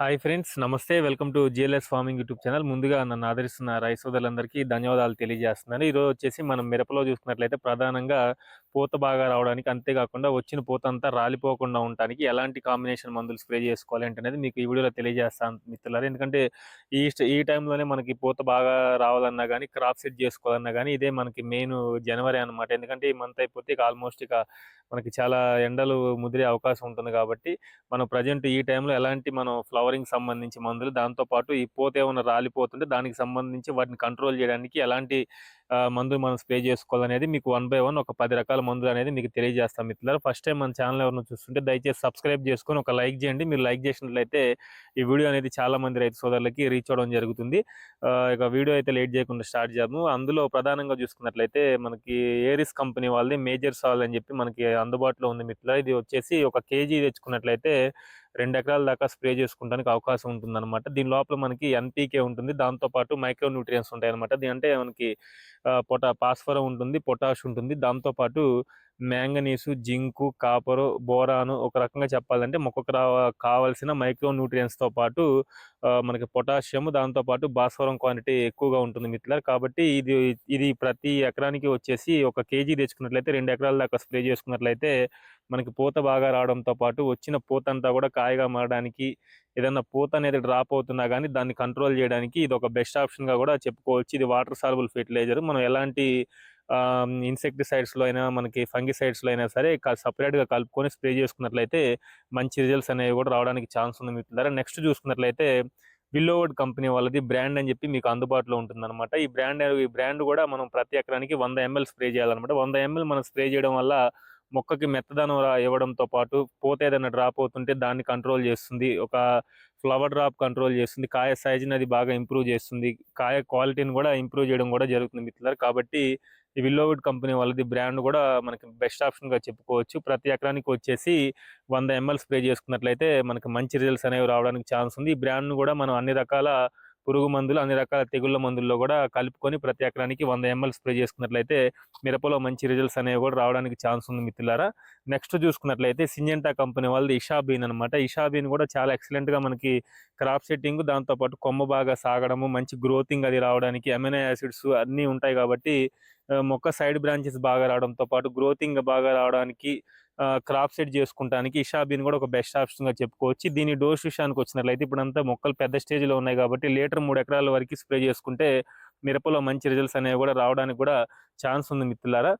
Hi friends నమస్తే. Welcome to GLS farming YouTube channel. ముందుగా నన్ను ఆదరిస్తున్న రైస్ సోదరులందరికీ ధన్యవాదాలు తెలియజేస్తున్నాను. ఈరోజు వచ్చేసి మనం మిరపలో చూసుకున్నట్లయితే ప్రధానంగా పూత బాగా రావడానికి అంతేకాకుండా వచ్చిన పూత అంతా రాలిపోకుండా ఉండడానికి ఎలాంటి కాంబినేషన్ మందులు స్ప్రే చేసుకోవాలి అనేది మీకు ఈ వీడియోలో తెలియజేస్తాను మిత్రులారు. ఎందుకంటే ఈ ఈ టైంలోనే మనకి పూత బాగా రావాలన్నా కానీ క్రాప్ సెట్ చేసుకోవాలన్నా కానీ ఇదే మనకి మెయిన్ జనవరి అనమాట ఎందుకంటే ఈ మంత్ అయిపోతే ఇక ఆల్మోస్ట్ ఇక మనకి చాలా ఎండలు ముదిరే అవకాశం ఉంటుంది కాబట్టి మనం ప్రజెంట్ ఈ టైంలో ఎలాంటి మనం ఫ్లవరింగ్ సంబంధించి మందులు దాంతోపాటు ఈ పూత ఏమైనా రాలిపోతుంటే దానికి సంబంధించి వాటిని కంట్రోల్ చేయడానికి ఎలాంటి మందులు మనం స్ప్రే చేసుకోవాలనేది మీకు వన్ బై వన్ ఒక పది రకాల మందులు అనేది మీకు తెలియజేస్తాం మిత్రులారు. ఫస్ట్ టైం మన ఛానల్ ఎవరైనా చూస్తుంటే దయచేసి సబ్స్క్రైబ్ చేసుకొని ఒక లైక్ చేయండి. మీరు లైక్ చేసినట్లయితే ఈ వీడియో అనేది చాలా మంది రైతు సోదరులకి రీచ్ అవ్వడం జరుగుతుంది. ఇక వీడియో అయితే లేట్ చేయకుండా స్టార్ట్ చేద్దాము. అందులో ప్రధానంగా చూసుకున్నట్లయితే మనకి ఏరిస్ కంపెనీ వాళ్ళది మేజర్ సాల్ అని చెప్పి మనకి అందుబాటులో ఉంది మిత్రులారు. ఇది వచ్చేసి ఒక కేజీ తెచ్చుకున్నట్లయితే రెండు ఎకరాల దాకా స్ప్రే చేసుకోవడానికి అవకాశం ఉంటుంది అనమాట దీని లోపల మనకి ఎన్పీకే ఉంటుంది. దాంతో పాటు మైక్రో న్యూట్రియన్స్ ఉంటాయి అనమాట దీని అంటే మనకి పొటా పాస్ఫరం ఉంటుంది పొటాష్ ఉంటుంది. దాంతో పాటు మ్యాంగనీసు జింకు కాపరు బోరాను ఒక రకంగా చెప్పాలంటే మొక్కకు రా- కావాల్సిన మైక్రో న్యూట్రియన్స్తో పాటు మనకి పొటాషియం దాంతో పాటు భాస్వరం క్వాంటిటీ ఎక్కువగా ఉంటుంది మిత్రులారు. కాబట్టి ఇది ఇది ప్రతి ఎకరానికి వచ్చేసి ఒక కేజీ తెచ్చుకున్నట్లయితే రెండు ఎకరాల దాకా స్ప్రే చేసుకున్నట్లయితే మనకి పూత బాగా రావడంతో పాటు వచ్చిన పూత అంతా కూడా కాయగా మారడానికి ఏదైనా పూత అనేది డ్రాప్ అవుతున్నా కానీ దాన్ని కంట్రోల్ చేయడానికి ఇది ఒక బెస్ట్ ఆప్షన్గా కూడా చెప్పుకోవచ్చు. ఇది వాటర్ సాల్బుల్ ఫెర్టిలైజర్. మనం ఎలాంటి ఇన్సెక్టిసైడ్స్లో అయినా మనకి ఫంగిసైడ్స్లో అయినా సరే సపరేట్గా కలుపుకొని స్ప్రే చేసుకున్నట్లయితే మంచి రిజల్ట్స్ అనేవి కూడా రావడానికి ఛాన్స్ ఉంది మిత్రులారా నెక్స్ట్ చూసుకున్నట్లయితే విల్లోవర్డ్ కంపెనీ వాళ్ళది బ్రాండ్ అని చెప్పి మీకు అందుబాటులో ఉంటుందన్నమాట. ఈ బ్రాండ్ ఈ బ్రాండ్ కూడా మనం ప్రతి ఎకరానికి వంద ఎంఎల్ స్ప్రే చేయాలన్నమాట. వంద ఎంఎల్ మనం స్ప్రే చేయడం వల్ల మొక్కకి మెత్తదనం రా- ఇవ్వడంతో పాటు పోతే ఏదైనా డ్రాప్ అవుతుంటే దాన్ని కంట్రోల్ చేస్తుంది. ఒక ఫ్లవర్ డ్రాప్ కంట్రోల్ చేస్తుంది. కాయ సైజుని అది బాగా ఇంప్రూవ్ చేస్తుంది. కాయ క్వాలిటీని కూడా ఇంప్రూవ్ చేయడం కూడా జరుగుతుంది మిత్రులారు కాబట్టి ఈ విల్లోవుడ్ కంపెనీ వాళ్ళది బ్రాండ్ కూడా మనకి బెస్ట్ ఆప్షన్గా చెప్పుకోవచ్చు. ప్రతి ఎకరానికి వచ్చేసి వంద ఎంఎల్ స్ప్రే చేసుకున్నట్లయితే మనకి మంచి రిజల్ట్స్ అనేవి రావడానికి ఛాన్స్ ఉంది. ఈ బ్రాండ్ను కూడా మనం అన్ని రకాల పురుగు మందులు అన్ని రకాల తెగుళ్ళ మందుల్లో కూడా కలుపుకొని ప్రతి ఎకరానికి వంద ఎంఎల్ స్ప్రే చేసుకున్నట్లయితే మిరపలో మంచి రిజల్ట్స్ అనేవి కూడా రావడానికి ఛాన్స్ ఉంది మిత్రులారా. నెక్స్ట్ చూసుకున్నట్లయితే సింజెంటా కంపెనీ వాళ్ళది ఇషాబీన్ అనమాట ఇషాబీన్ కూడా చాలా ఎక్సలెంట్గా మనకి క్రాప్ సెట్టింగ్ దాంతో పాటు కొమ్మ బాగా సాగడము మంచి గ్రోతింగ్ అది రావడానికి అమెనో యాసిడ్స్ అన్నీ ఉంటాయి కాబట్టి మొక్క సైడ్ బ్రాంచెస్ బాగా రావడంతో పాటు గ్రోతింగ్ బాగా రావడానికి క్రాప్ సెట్ చేసుకుంటానికి ఇషాబీన్ కూడా ఒక బెస్ట్ ఆప్షన్గా చెప్పుకోవచ్చు. దీని డోస్ విషయానికి వచ్చినట్లయితే ఇప్పుడు అంతా మొక్కలు పెద్ద స్టేజ్లో ఉన్నాయి కాబట్టి లీటర్ మూడు ఎకరాల వరకు స్ప్రే చేసుకుంటే మిరపలో మంచి రిజల్ట్స్ అనేవి కూడా రావడానికి కూడా ఛాన్స్ ఉంది మిత్రులారా.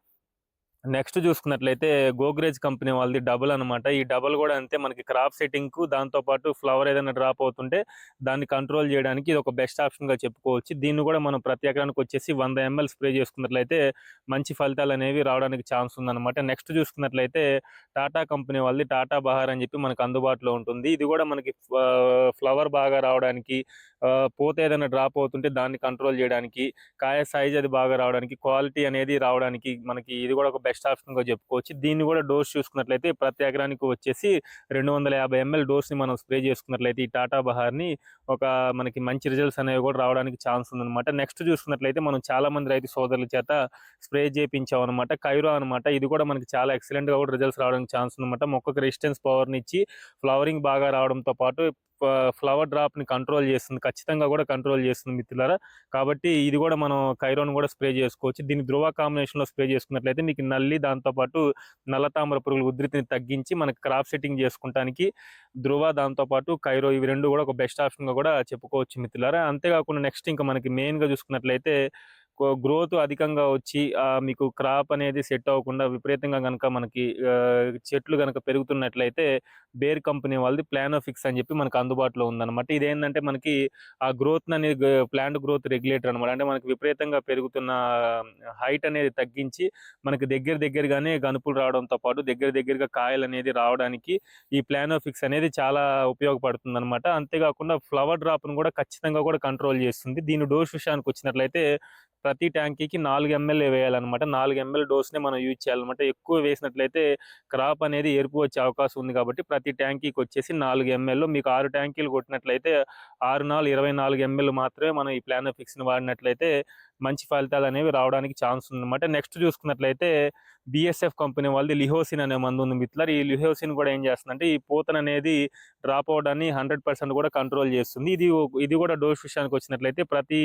నెక్స్ట్ చూసుకున్నట్లయితే గోగ్రేజ్ కంపెనీ వాళ్ళది డబుల్ అన్నమాట. ఈ డబుల్ కూడా అంతే మనకి క్రాప్ సెట్టింగ్కు దాంతో పాటు ఫ్లవర్ ఏదైనా డ్రాప్ అవుతుంటే దాన్ని కంట్రోల్ చేయడానికి ఇది ఒక బెస్ట్ ఆప్షన్గా చెప్పుకోవచ్చు. దీన్ని కూడా మనం ప్రతి ఎకరానికి వచ్చేసి వంద ఎంఎల్ స్ప్రే చేసుకున్నట్లయితే మంచి ఫలితాలు అనేవి రావడానికి ఛాన్స్ ఉందన్నమాట. నెక్స్ట్ చూసుకున్నట్లయితే టాటా కంపెనీ వాళ్ళది టాటా బహార్ అని చెప్పి మనకు అందుబాటులో ఉంటుంది. ఇది కూడా మనకి ఫ్లవర్ బాగా రావడానికి పోతే ఏదైనా డ్రాప్ అవుతుంటే దాన్ని కంట్రోల్ చేయడానికి కాయ సైజ్ అది బాగా రావడానికి క్వాలిటీ అనేది రావడానికి మనకి ఇది కూడా ఒక బెస్ట్ ఆప్షన్గా చెప్పుకోవచ్చు. దీన్ని కూడా డోస్ చూసుకున్నట్లయితే ప్రతి ఎకరానికి వచ్చేసి రెండు వందల యాభై ఎంఎల్ డోస్ని మనం స్ప్రే చేసుకున్నట్లయితే ఈ టాటా బహార్ని ఒక మనకి మంచి రిజల్ట్స్ అనేవి కూడా రావడానికి ఛాన్స్ ఉందన్నమాట. నెక్స్ట్ చూసుకున్నట్లయితే మనం చాలా మంది రైతు సోదరుల చేత స్ప్రే చేయించాం అనమాట కైరో అనమాట ఇది కూడా మనకి చాలా ఎక్సలెంట్గా కూడా రిజల్ట్స్ రావడానికి ఛాన్స్ ఉందన్నమాట. మొక్కకు రెసిస్టెన్స్ పవర్ ఇచ్చి ఫ్లవరింగ్ బాగా రావడంతో పాటు ఫ్లవర్ డ్రాప్ని కంట్రోల్ చేస్తుంది. ఖచ్చితంగా కూడా కంట్రోల్ చేస్తుంది మిత్రులారా. కాబట్టి ఇది కూడా మనం కైరోన్ కూడా స్ప్రే చేసుకోవచ్చు. దీన్ని ధ్రువ కాంబినేషన్లో స్ప్రే చేసుకున్నట్లయితే మీకు నల్లి దాంతో పాటు నల్ల తామర పురుగుల ఉధృతిని తగ్గించి మనకి క్రాప్ సెట్టింగ్ చేసుకుంటానికి ధ్రువ దాంతో పాటు కైరో ఇవి రెండు కూడా ఒక బెస్ట్ ఆప్షన్గా కూడా చెప్పుకోవచ్చు మిత్రులారా. అంతేకాకుండా నెక్స్ట్ ఇంకా మనకి మెయిన్గా చూసుకున్నట్లయితే గ్రోత్ అధికంగా వచ్చి మీకు క్రాప్ అనేది సెట్ అవ్వకుండా విపరీతంగా కనుక మనకి చెట్లు కనుక పెరుగుతున్నట్లయితే బేర్ కంపెనీ వాళ్ళది ప్లానోఫిక్స్ అని చెప్పి మనకు అందుబాటులో ఉందన్నమాట. ఇదేంటంటే మనకి ఆ గ్రోత్ అనేది ప్లాంట్ గ్రోత్ రెగ్యులేటర్ అనమాట అంటే మనకి విపరీతంగా పెరుగుతున్న హైట్ అనేది తగ్గించి మనకి దగ్గర దగ్గరగానే గనుపులు రావడంతో పాటు దగ్గర దగ్గరగా కాయలు అనేది రావడానికి ఈ ప్లానోఫిక్స్ అనేది చాలా ఉపయోగపడుతుంది అనమాట అంతేకాకుండా ఫ్లవర్ డ్రాప్ను కూడా ఖచ్చితంగా కూడా కంట్రోల్ చేస్తుంది. దీని డోస్ విషయానికి వచ్చినట్లయితే ప్రతి ట్యాంకీకి నాలుగు ఎంఎల్ వేయాలన్నమాట. నాలుగు ఎంఎల్ డోస్ని మనం యూజ్ చేయాలన్నమాట. ఎక్కువ వేసినట్లయితే క్రాప్ అనేది ఎరుపు వచ్చే అవకాశం ఉంది కాబట్టి ప్రతి ట్యాంకీకి వచ్చేసి నాలుగు ఎంఎల్ మీకు ఆరు ట్యాంకీలు కొట్టినట్లయితే ఆరు నాలుగు ఇరవై నాలుగు ఎంఎల్ మాత్రమే మనం ఈ ప్లానోఫిక్స్ని వాడినట్లయితే మంచి ఫలితాలు అనేవి రావడానికి ఛాన్స్ ఉందన్నమాట. నెక్స్ట్ చూసుకున్నట్లయితే బిఎస్ఎఫ్ కంపెనీ వాళ్ళది లిహోసిన్ అనే మందు ఉంది మిత్లర్ ఈ లిహోసిన్ కూడా ఏం చేస్తుందంటే ఈ పూతన అనేది డ్రాప్ అవడాన్ని హండ్రెడ్ పర్సెంట్ కూడా కంట్రోల్ చేస్తుంది. ఇది ఇది కూడా డోస్ విషయానికి వచ్చినట్లయితే ప్రతి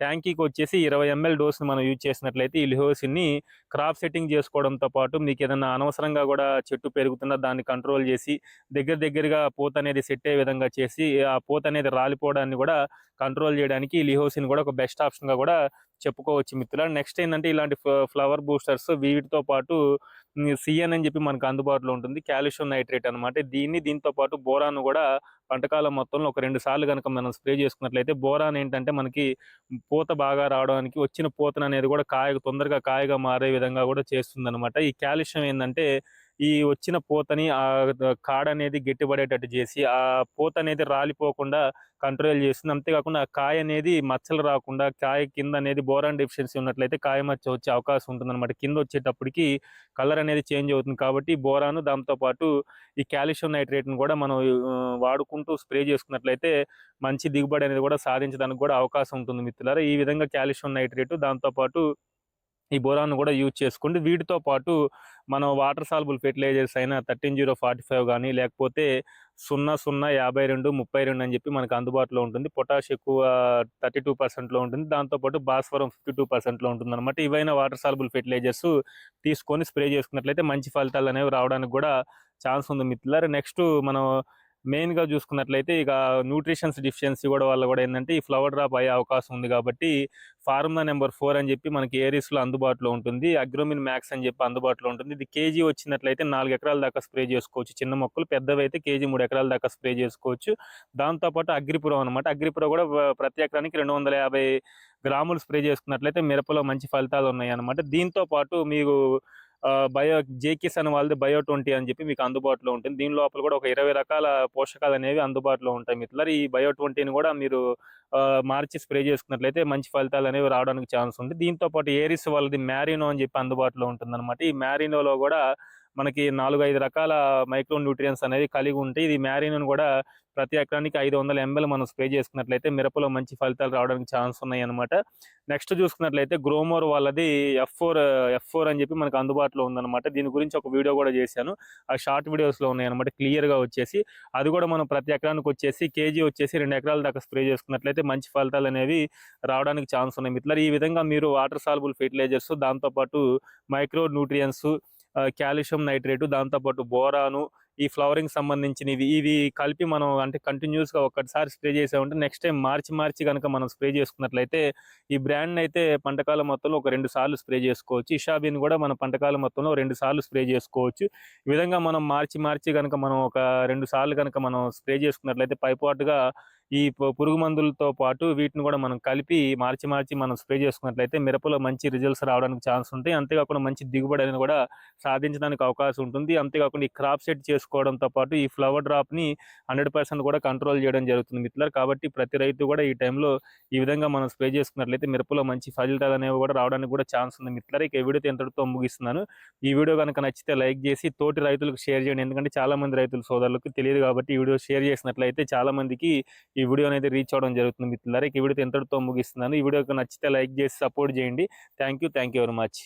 ట్యాంకీకి వచ్చేసి ఇరవై ఎంఎల్ డోస్ని మనం యూజ్ చేసినట్లయితే ఈ లిహోసిన్ని క్రాప్ సెట్టింగ్ చేసుకోవడంతో పాటు మీకు ఏదైనా అనవసరంగా కూడా చెట్టు పెరుగుతున్నా దాన్ని కంట్రోల్ చేసి దగ్గర దగ్గరగా పూత అనేది సెట్ అయ్యే విధంగా చేసి ఆ పూత అనేది రాలిపోవడాన్ని కూడా కంట్రోల్ చేయడానికి ఈ లిహోసిన్ కూడా ఒక బెస్ట్ ఆప్షన్గా కూడా చెప్పుకోవచ్చు మిత్రులు నెక్స్ట్ ఏంటంటే ఇలాంటి ఫ్లవర్ బూస్టర్స్ వీటితో పాటు సిఎన్ అని చెప్పి మనకు అందుబాటులో ఉంటుంది. కాల్షియం నైట్రేట్ అనమాట దీన్ని దీంతో పాటు బోరాను కూడా పంటకాలం మొత్తంలో ఒక రెండు సార్లు కనుక మనం స్ప్రే చేసుకున్నట్లయితే బోరాన్ ఏంటంటే మనకి పూత బాగా రావడానికి వచ్చిన పూతన అనేది కూడా కాయ తొందరగా కాయగా మారే విధంగా కూడా చేస్తుంది అనమాట ఈ కాల్షియం ఏంటంటే ఈ వచ్చిన పూతని ఆ కాడ అనేది గట్టిపడేటట్టు చేసి ఆ పూత అనేది రాలిపోకుండా కంట్రోల్ చేస్తుంది. అంతేకాకుండా కాయ అనేది మచ్చలు రాకుండా కాయ కింద అనేది బోరాన్ డెఫిషియన్సీ ఉన్నట్లయితే కాయ మచ్చ వచ్చే అవకాశం ఉంటుంది అనమాట కింద వచ్చేటప్పటికి కలర్ అనేది చేంజ్ అవుతుంది కాబట్టి బోరాను దాంతో పాటు ఈ కాల్షియం నైట్రేట్ను కూడా మనం వాడుకుంటూ స్ప్రే చేసుకున్నట్లయితే మంచి దిగుబడి అనేది కూడా సాధించడానికి కూడా అవకాశం ఉంటుంది మిత్రులారా. ఈ విధంగా కాల్షియం నైట్రేట్ దాంతో పాటు ఈ బోరాన్ కూడా యూజ్ చేసుకోండి. వీటితో పాటు మనం వాటర్ సాల్బుల్ ఫెర్టిలైజర్స్ అయినా థర్టీన్ జీరో ఫార్టీ ఫైవ్ కానీ లేకపోతే సున్నా సున్నా యాభై రెండు ముప్పై రెండు అని చెప్పి మనకు అందుబాటులో ఉంటుంది. పొటాష్ ఎక్కువ థర్టీ టూ పర్సెంట్లో ఉంటుంది. దాంతోపాటు భాస్వరం ఫిఫ్టీ టూ పర్సెంట్లో ఉంటుంది అనమాట ఇవైనా వాటర్ సాల్బుల్ ఫెర్టిలైజర్స్ తీసుకొని స్ప్రే చేసుకున్నట్లయితే మంచి ఫలితాలు అనేవి రావడానికి కూడా ఛాన్స్ ఉంది మిత్రులారు. నెక్స్ట్ మనం మెయిన్గా చూసుకున్నట్లయితే ఇక న్యూట్రిషన్స్ డిఫిషియన్సీ కూడా వల్ల కూడా ఏంటంటే ఈ ఫ్లవర్ డ్రాప్ అయ్యే అవకాశం ఉంది కాబట్టి ఫార్ములా నెంబర్ ఫోర్ అని చెప్పి మనకి ఏరిస్లో అందుబాటులో ఉంటుంది అగ్రోమిన్ మ్యాక్స్ అని చెప్పి అందుబాటులో ఉంటుంది. ఇది కేజీ వచ్చినట్లయితే నాలుగు ఎకరాల దాకా స్ప్రే చేసుకోవచ్చు. చిన్న మొక్కలు పెద్దవి అయితే కేజీ మూడు ఎకరాల దాకా స్ప్రే చేసుకోవచ్చు. దాంతోపాటు అగ్రిపురం అనమాట అగ్రిపురం కూడా ప్రతి ఎకరానికి రెండు వందల యాభై గ్రాములు స్ప్రే చేసుకున్నట్లయితే మిరపలో మంచి ఫలితాలు ఉన్నాయి అనమాట దీంతో పాటు మీకు బయో జేకిస్ అని వాళ్ళది బయో ట్వంటీ అని చెప్పి మీకు అందుబాటులో ఉంటుంది. దీని లోపల కూడా ఒక ఇరవై రకాల పోషకాలు అనేవి అందుబాటులో ఉంటాయి మిత్రులారు. ఈ బయో ట్వంటీని కూడా మీరు ఆ, మార్చి స్ప్రే చేసుకున్నట్లయితే మంచి ఫలితాలు అనేవి రావడానికి ఛాన్స్ ఉంది. దీంతో పాటు ఏరిస్ వాళ్ళది మ్యారినో అని చెప్పి అందుబాటులో ఉంటుంది ఈ మ్యారినోలో కూడా మనకి నాలుగు ఐదు రకాల మైక్రో న్యూట్రియన్స్ అనేది కలిగి ఉంటాయి ఇది మ్యారినోని కూడా ప్రతి ఎకరానికి ఐదు వందల ఎంఎల్ మనం స్ప్రే చేసుకున్నట్లయితే మిరపలో మంచి ఫలితాలు రావడానికి ఛాన్స్ ఉన్నాయి అనమాట నెక్స్ట్ చూసుకున్నట్లయితే గ్రోమోర్ వాళ్ళది ఎఫ్ ఫోర్ ఎఫ్ ఫోర్ అని చెప్పి మనకు అందుబాటులో ఉందన్నమాట. దీని గురించి ఒక వీడియో కూడా చేశాను. ఆ షార్ట్ వీడియోస్లో ఉన్నాయి అనమాట క్లియర్గా వచ్చేసి. అది కూడా మనం ప్రతి ఎకరానికి వచ్చేసి కేజీ వచ్చేసి రెండు ఎకరాల దాకా స్ప్రే చేసుకున్నట్లయితే మంచి ఫలితాలు అనేవి రావడానికి ఛాన్స్ ఉన్నాయి. మిత్రులారు ఈ విధంగా మీరు వాటర్ సాల్బుల్ ఫెర్టిలైజర్స్ దాంతోపాటు మైక్రో న్యూట్రియన్స్ కాల్షియం నైట్రేటు దాంతోపాటు బోరాను ఈ ఫ్లవరింగ్ సంబంధించినవి. ఇవి కలిపి మనం అంటే కంటిన్యూస్గా ఒక్కసారి స్ప్రే చేసామంటే నెక్స్ట్ టైం మార్చి మార్చి కనుక మనం స్ప్రే చేసుకున్నట్లయితే ఈ బ్రాండ్ అయితే పంటకాలం మొత్తంలో ఒక రెండు సార్లు స్ప్రే చేసుకోవచ్చు. ఇషాబిన్ కూడా మన పంటకాలం మొత్తంలో రెండు సార్లు స్ప్రే చేసుకోవచ్చు. ఈ విధంగా మనం మార్చి మార్చి కనుక మనం ఒక రెండు సార్లు కనుక మనం స్ప్రే చేసుకున్నట్లయితే పైపాటుగా ఈ పు- పురుగు మందులతో పాటు వీటిని కూడా మనం కలిపి మార్చి మార్చి మనం స్ప్రే చేసుకున్నట్లయితే మిరపలో మంచి రిజల్ట్స్ రావడానికి ఛాన్స్ ఉంటాయి. అంతేకాకుండా మంచి దిగుబడి అనేది కూడా సాధించడానికి అవకాశం ఉంటుంది. అంతేకాకుండా ఈ క్రాప్ సెట్ చేసుకోవడంతో పాటు ఈ ఫ్లవర్ డ్రాప్ని హండ్రెడ్ పర్సెంట్ కూడా కంట్రోల్ చేయడం జరుగుతుంది మిత్రులారు. కాబట్టి ప్రతి రైతు కూడా ఈ టైంలో ఈ విధంగా మనం స్ప్రే చేసుకున్నట్లయితే మిరపలో మంచి ఫలితాలు అనేవి కూడా రావడానికి కూడా ఛాన్స్ ఉంది మిత్రులారు. ఇక వీడియో వీడియోతో ఎంతటితో ముగిస్తున్నాను. ఈ వీడియో కనుక నచ్చితే లైక్ చేసి తోటి రైతులకు షేర్ చేయండి. ఎందుకంటే చాలా మంది రైతుల సోదరులకు తెలియదు కాబట్టి ఈ వీడియో షేర్ చేసినట్లయితే చాలా మందికి ఈ వీడియో అనేది రీచ్ అవడం జరుగుతుంది మిత్రులారా. ఈ వీడియో ఎంతటితో ముగిస్తున్నాను. ఈ వీడియోకి నచ్చితే లైక్ చేసి సపోర్ట్ చేయండి. Thank you thank you very much